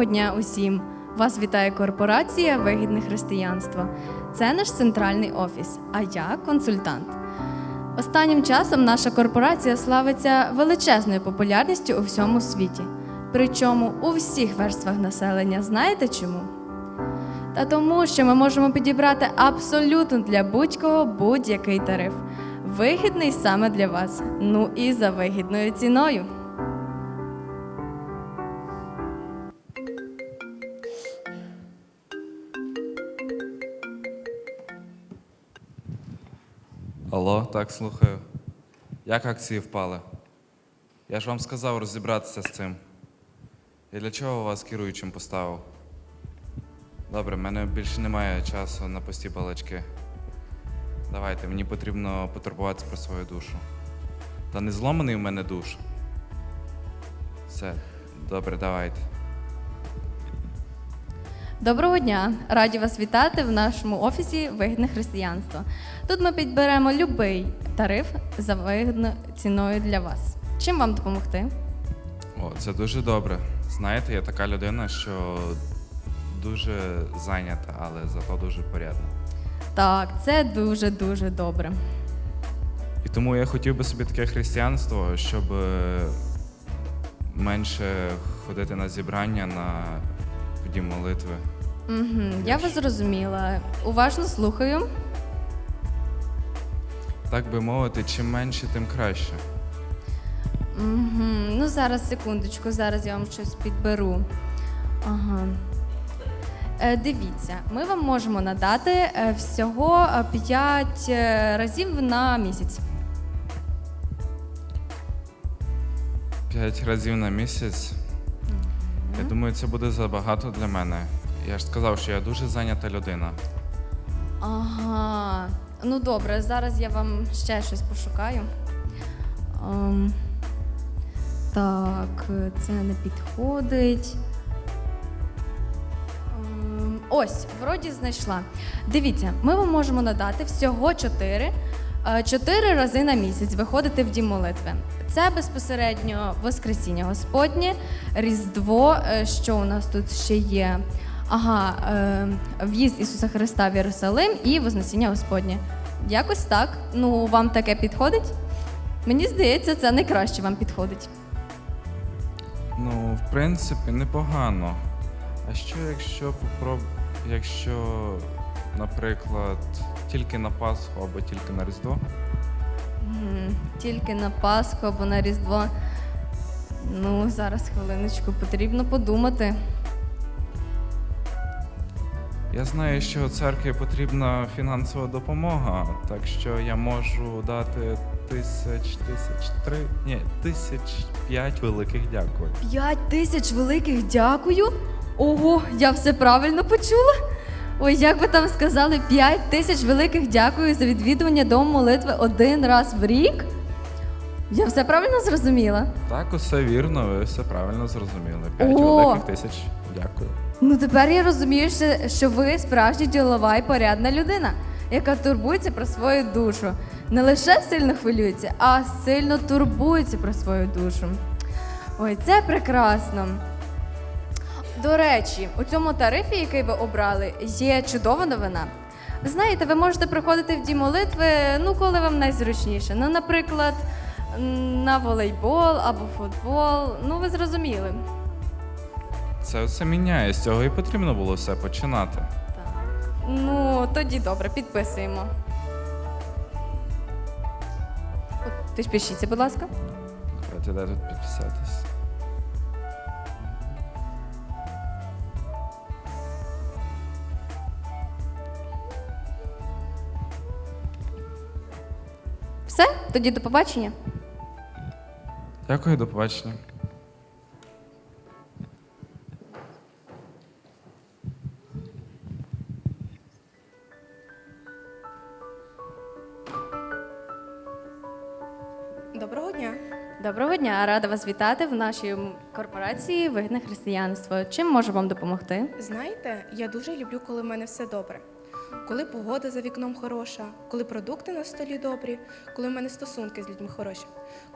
Доброго дня усім! Вас вітає корпорація Вигідне християнство. Це наш центральний офіс, а я консультант. Останнім часом наша корпорація славиться величезною популярністю у всьому світі. Причому у всіх верствах населення. Знаєте чому? Та тому, що ми можемо підібрати абсолютно для будь-кого будь-який тариф. Вигідний саме для вас. Ну і за вигідною ціною. Алло, так, слухаю. Як акції впали? Я ж вам сказав розібратися з цим. І для чого вас керуючим поставив? Добре, в мене більше немає часу на пусті балачки. Давайте, мені потрібно потурбуватися про свою душу. Та не зломаний в мене душ. Все, добре, давайте. Доброго дня! Раді вас вітати в нашому офісі Вигідне християнство. Тут ми підберемо будь-який тариф за вигідною ціною для вас. Чим вам допомогти? О, це дуже добре. Знаєте, я така людина, що дуже зайнята, але зато дуже порядна. Так, це дуже дуже добре. І тому я хотів би собі таке християнство, щоб е, менше ходити на зібрання на дім молитви. Угу, я вас зрозуміла. Уважно слухаю. Так би мовити, чим менше, тим краще. Угу. Ну, зараз секундочку, зараз я вам щось підберу. Ага. Е, дивіться, ми вам можемо надати е, всього 5 разів на місяць. П'ять разів на місяць. Я думаю, це буде забагато для мене. Я ж сказав, що я дуже зайнята людина. Ага. Ну добре, зараз я вам ще щось пошукаю. Ем, так, це не підходить. Ем, ось, вроді знайшла. Дивіться, ми вам можемо надати всього 4, 4 рази на місяць виходити в дім молитви. Це безпосередньо Воскресіння Господнє, Різдво, е, що у нас тут ще є. Ага, е, в'їзд Ісуса Христа в Єрусалим і Вознесіння Господнє. Якось так. Ну, вам таке підходить? Мені здається, це найкраще вам підходить. Ну, в принципі, непогано. А що якщо попроб... якщо, наприклад, тільки на Пасху або тільки на Різдво? М, Тільки на Пасху або на Різдво. Ну, зараз хвилиночку, потрібно подумати. Я знаю, що церкві потрібна фінансова допомога, так що я можу дати тисяч, тисяч три, ні, тисяч п'ять великих дякую. П'ять тисяч великих дякую. Ого, я все правильно почула. Ой, як ви там сказали, п'ять тисяч великих дякую за відвідування дому молитви один раз в рік. Я все правильно зрозуміла? Так, усе вірно, ви все правильно зрозуміли. П'ять О! великих тисяч дякую. Ну тепер я розумію, що- що ви справжня ділова і порядна людина, яка турбується про свою душу. Не лише сильно хвилюється, а сильно турбується про свою душу. Ой, це прекрасно. До речі, у цьому тарифі, який ви обрали, є чудова новина. Знаєте, ви можете приходити в дім молитви, ну, коли вам найзручніше. Ну, наприклад, на волейбол або футбол. Ну, ви зрозуміли. Це все міняє, з цього і потрібно було все починати. Так. Ну, тоді добре, підписуємо. От, Ти ж пишіться, будь ласка. Давайте де тут підписатись. Тоді до побачення. Дякую, до побачення. Доброго дня. Доброго дня, рада вас вітати в нашій корпорації Вигідне християнство. Чим можу вам допомогти? Знаєте, я дуже люблю, коли в мене все добре. Коли погода за вікном хороша, коли продукти на столі добрі, коли в мене стосунки з людьми хороші,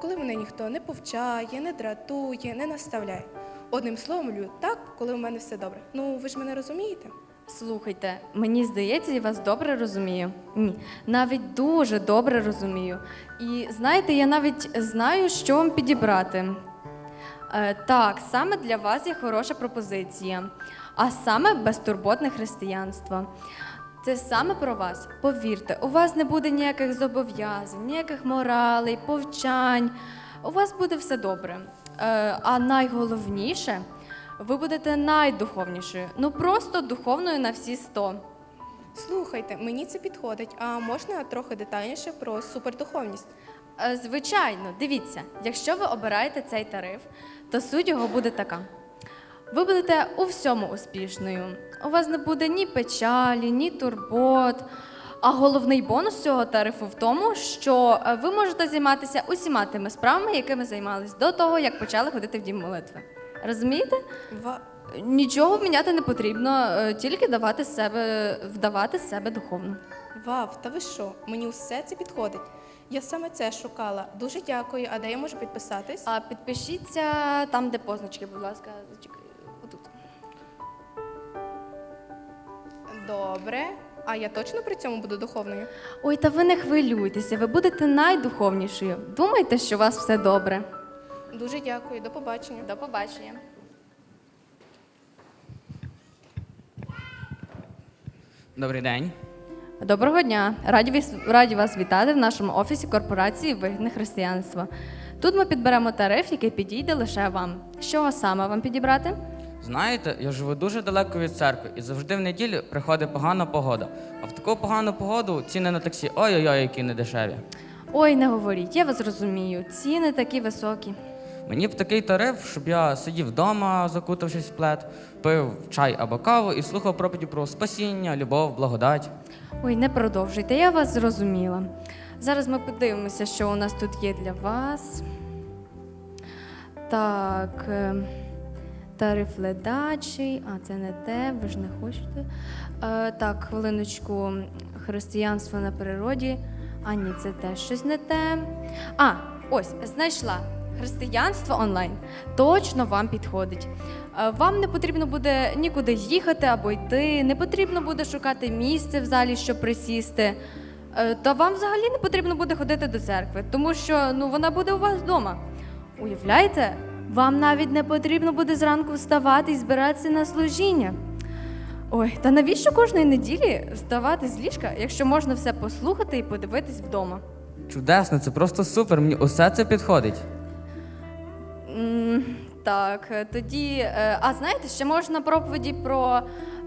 коли мене ніхто не повчає, не дратує, не наставляє. Одним словом, люблю так, коли у мене все добре. Ну, ви ж мене розумієте? Слухайте, мені здається, я вас добре розумію. Ні, навіть дуже добре розумію. І знаєте, я навіть знаю, що вам підібрати. Е, так, саме для вас є хороша пропозиція, а саме безтурботне християнство. Це саме про вас. Повірте, у вас не буде ніяких зобов'язань, ніяких моралей, повчань. У вас буде все добре. Е, а найголовніше, ви будете найдуховнішою. Ну просто духовною на всі сто. Слухайте, мені це підходить. А можна трохи детальніше про супердуховність? Е, Звичайно, дивіться, якщо ви обираєте цей тариф, то суть його буде така. Ви будете у всьому успішною. У вас не буде ні печалі, ні турбот. А головний бонус цього тарифу в тому, що е, ви можете займатися усіма тими справами, якими займались до того, як почали ходити в дім молитви. Розумієте? Ва... Нічого міняти не потрібно, е, тільки давати себе, вдавати себе духовно. Вав, та ви що? Мені все це підходить. Я саме це шукала. Дуже дякую. А де я можу підписатись? А підпишіться там, де позначки, будь ласка, Добре. А я точно при цьому буду духовною? Ой, та ви не хвилюйтеся, ви будете найдуховнішою. Думайте, що у вас все добре. Дуже дякую. До побачення. До побачення. Добрий день. Доброго дня! Раді, віс- раді вас вітати в нашому офісі корпорації Вигідне християнство. Тут ми підберемо тариф, який підійде лише вам. Що саме вам підібрати? Знаєте, я живу дуже далеко від церкви і завжди в неділю приходить погана погода. А в таку погану погоду ціни на таксі ой-ой-ой, які недешеві. Ой, не говоріть, я вас розумію. Ціни такі високі. Мені б такий тариф, щоб я сидів вдома, закутавшись в плед, пив чай або каву і слухав проповіді про спасіння, любов, благодать. Ой, не продовжуйте, я вас зрозуміла. Зараз ми подивимося, що у нас тут є для вас. Так. е, Тариф ледачий, а це не те, ви ж не хочете. Е, так, хвилиночку, християнство на природі. А ні, це теж щось не те. А, ось, знайшла. Християнство онлайн точно вам підходить. Е, Вам не потрібно буде нікуди їхати або йти, не потрібно буде шукати місце в залі, щоб присісти. Е, Та вам взагалі не потрібно буде ходити до церкви, тому що ну, вона буде у вас вдома. Уявляєте, вам навіть не потрібно буде зранку вставати і збиратися на служіння. Ой, та навіщо кожної неділі вставати з ліжка, якщо можна все послухати і подивитись вдома? Чудесно, це просто супер. Мені усе це підходить. М, Так, тоді. е, А знаєте, ще можна проповіді про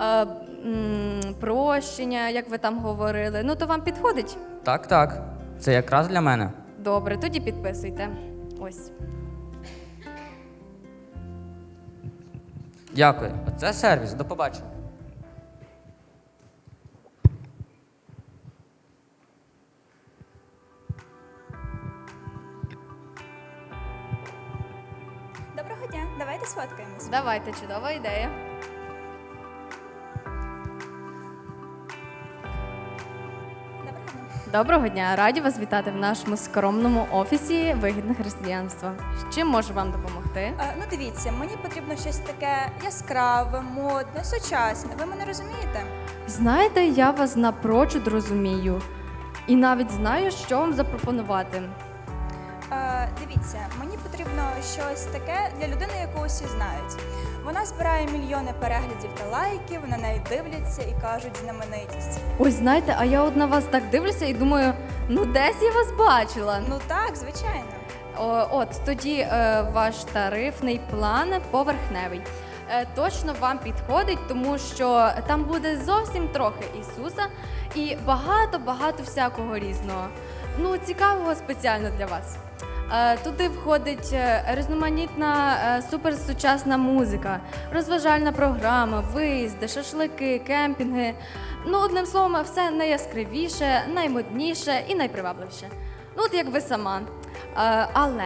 е, м, прощення, як ви там говорили. Ну, то вам підходить? Так, так. Це якраз для мене. Добре, тоді підписуйте. Ось. Дякую. Оце сервіс. До побачення. Доброго дня, давайте сфоткаємось. Давайте, чудова ідея. Доброго дня. Раді вас вітати в нашому скромному офісі Вигідне християнство. Чим можу вам допомогти? Е, ну дивіться, мені потрібно щось таке яскраве, модне, сучасне. Ви мене розумієте? Знаєте, я вас напрочуд розумію. І навіть знаю, що вам запропонувати. Е, дивіться, мені потрібно щось таке для людини, яку усі знають. Вона збирає мільйони переглядів та лайків, на неї дивляться і кажуть знаменитість. Ой, знаєте, а я от на вас так дивлюся і думаю, ну десь я вас бачила. Ну так, звичайно. О, от тоді е, ваш тарифний план поверхневий. Е, точно вам підходить, тому що там буде зовсім трохи Ісуса і багато-багато всякого різного. Ну, цікавого спеціально для вас. Е, Туди входить е, різноманітна е, суперсучасна музика, розважальна програма, виїзди, шашлики, кемпінги. Ну, одним словом, все найяскравіше, наймодніше і найпривабливіше. Ну, от як ви сама. Але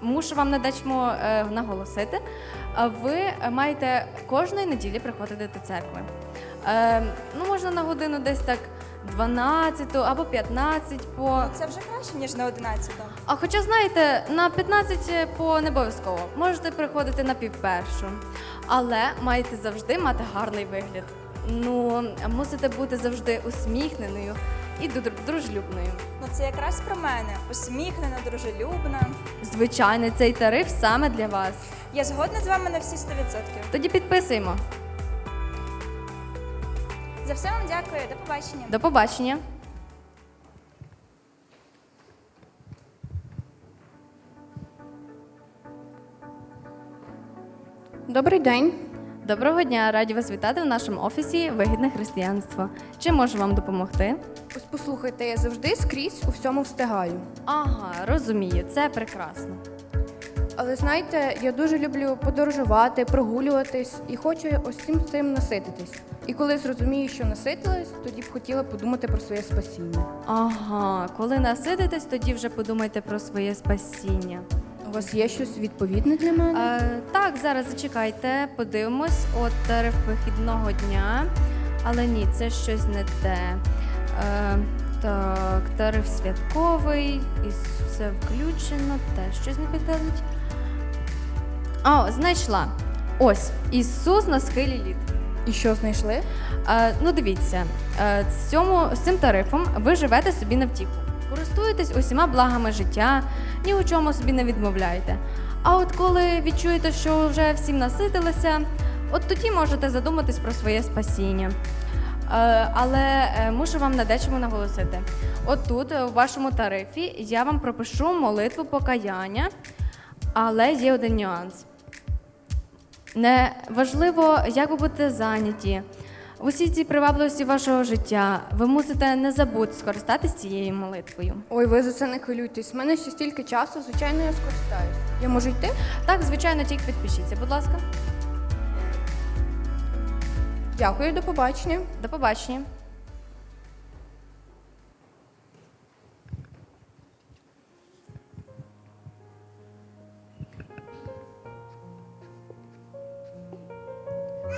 мушу вам надачмо наголосити, ви маєте кожної неділі приходити до церкви. Ну, можна на годину десь так 12 або 15 по. Це вже краще, ніж на 11. А хоча, знаєте, на 15 по не обов'язково. Можете приходити на півпершу. Але маєте завжди мати гарний вигляд. Ну, мусите бути завжди усміхненою і дружелюбною. Ну це якраз про мене. Усміхнена, дружелюбна. Звичайно, цей тариф саме для вас. Я згодна з вами на всі 100%. Тоді підписуємо. За все вам дякую. До побачення. До побачення. Добрий день. Доброго дня, раді вас вітати в нашому офісі Вигідне християнство. Чим можу вам допомогти? Ось послухайте, я завжди скрізь у всьому встигаю. Ага, розумію, це прекрасно. Але знаєте, я дуже люблю подорожувати, прогулюватись і хочу ось цим цим насититись. І коли зрозумію, що наситилась, тоді б хотіла подумати про своє спасіння. Ага, коли насидитесь, тоді вже подумайте про своє спасіння. У вас є щось відповідне для мене? Е, так, зараз зачекайте, подивимось. От тариф вихідного дня. Але ні, це щось не те. Е, так, тариф святковий, і все включено, теж щось не підтвердить. О, знайшла. Ось Ісус на схилі літ. І що знайшли? Е, ну, дивіться, е, з, цьому, з цим тарифом ви живете собі на втіху. Користуєтесь усіма благами життя, ні у чому собі не відмовляєте. А от коли відчуєте, що вже всім наситилися, от тоді можете задуматись про своє спасіння. Але е, мушу вам на дечому наголосити. От тут, е, у вашому тарифі, я вам пропишу молитву покаяння, але є один нюанс. Не важливо, як ви будете зайняті. В усій цій привабливості вашого життя ви мусите не забути скористатися цією молитвою. Ой, ви за це не хвилюйтесь. У мене ще стільки часу, звичайно, я скористаюсь. Я можу йти? Так, звичайно, тільки підпишіться, будь ласка. Дякую, до побачення. До побачення.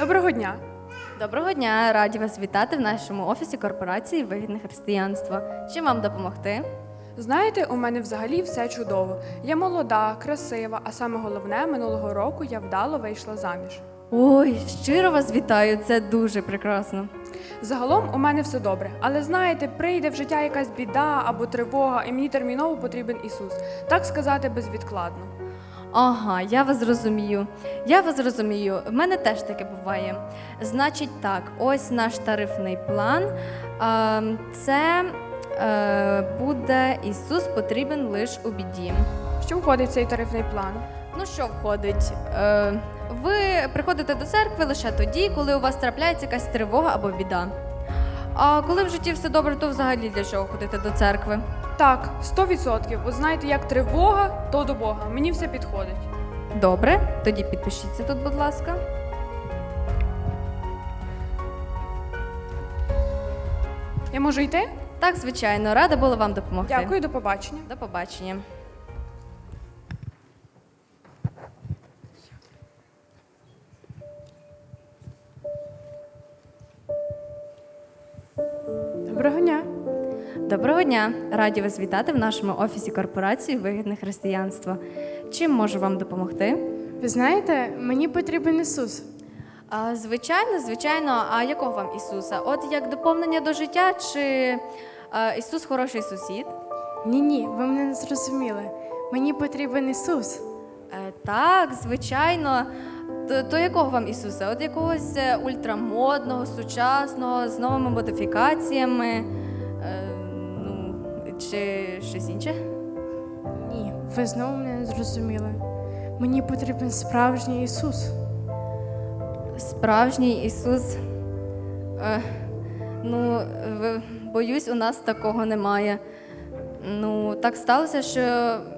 Доброго дня. Доброго дня, раді вас вітати в нашому офісі корпорації Вигідне християнство. Чим вам допомогти? Знаєте, у мене взагалі все чудово. Я молода, красива, а саме головне, минулого року я вдало вийшла заміж. Ой, щиро вас вітаю, це дуже прекрасно. Загалом у мене все добре, але знаєте, прийде в життя якась біда або тривога, і мені терміново потрібен Ісус. Так сказати безвідкладно. Ага, я вас зрозумію. Я вас зрозумію. В мене теж таке буває. Значить, так, ось наш тарифний план. Це е, буде Ісус потрібен лише у біді. Що входить в цей тарифний план? Ну що входить? Е, Ви приходите до церкви лише тоді, коли у вас трапляється якась тривога або біда. А коли в житті все добре, то взагалі для чого ходити до церкви? Так, 100%. От знаєте, як тривога, то до Бога. Мені все підходить. Добре, тоді підпишіться тут, будь ласка. Я можу йти? Так, звичайно, рада була вам допомогти. Дякую, до побачення. До побачення. Доброго дня! Раді вас вітати в нашому офісі корпорації Вигідне християнство. Чим можу вам допомогти? Ви знаєте, мені потрібен Ісус. А, звичайно, звичайно. А якого вам Ісуса? От як доповнення до життя, чи а, Ісус хороший сусід? Ні, ні, ви мене не зрозуміли. Мені потрібен Ісус. Е, так, звичайно. То, то якого вам Ісуса? От якогось е, ультрамодного, сучасного, з новими модифікаціями? Чи щось інше? Ні, ви знову мене не зрозуміли. Мені потрібен справжній Ісус. Справжній Ісус. Е, ну, ви- боюсь, у нас такого немає. Ну, так сталося, що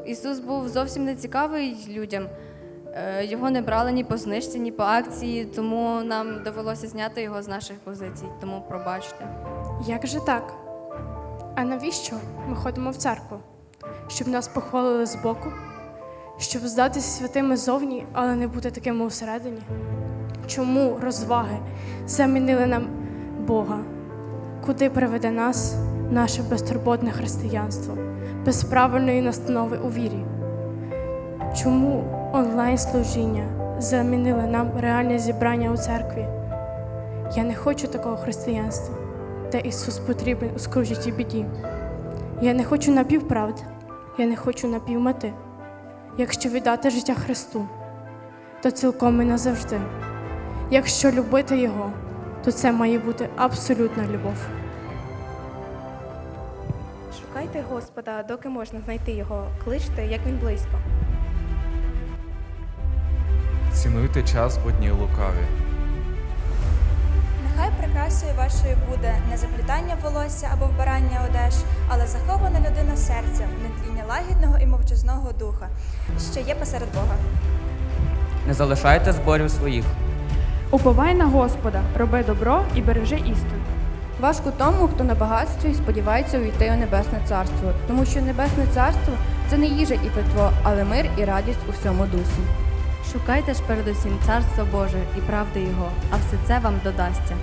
Ісус був зовсім не цікавий людям. Е, Його не брали ні по знижці, ні по акції, тому нам довелося зняти його з наших позицій. Тому пробачте. Як же так? А навіщо ми ходимо в церкву? Щоб нас похвалили збоку? Щоб здатися святими зовні, але не бути такими усередині? Чому розваги замінили нам Бога? куди приведе нас наше безтурботне християнство, без правильної настанови у вірі. Чому онлайн-служіння замінили нам реальне зібрання у церкві? Я не хочу такого християнства, де Ісус потрібен у скружітій біді. Я не хочу напівправди, я не хочу напівмети. Якщо віддати життя Христу, то цілком і назавжди. Якщо любити Його, то це має бути абсолютна любов. Шукайте Господа, доки можна знайти його, кличте, як він близько. Цінуйте час, бо дні лукаві. Прикрасою вашою буде не заплітання волосся або вбирання одеж, але захована людина серцем, нетління лагідного і мовчазного духа, що є посеред Бога. Не залишайте зборів своїх. Уповай на Господа, роби добро і бережи істину. Важко тому, хто на багатстві сподівається увійти у небесне царство, тому що небесне царство це не їжа і питво, але мир і радість у всьому дусі. Шукайте ж передусім царство Боже і правди Його, а все це вам додасться.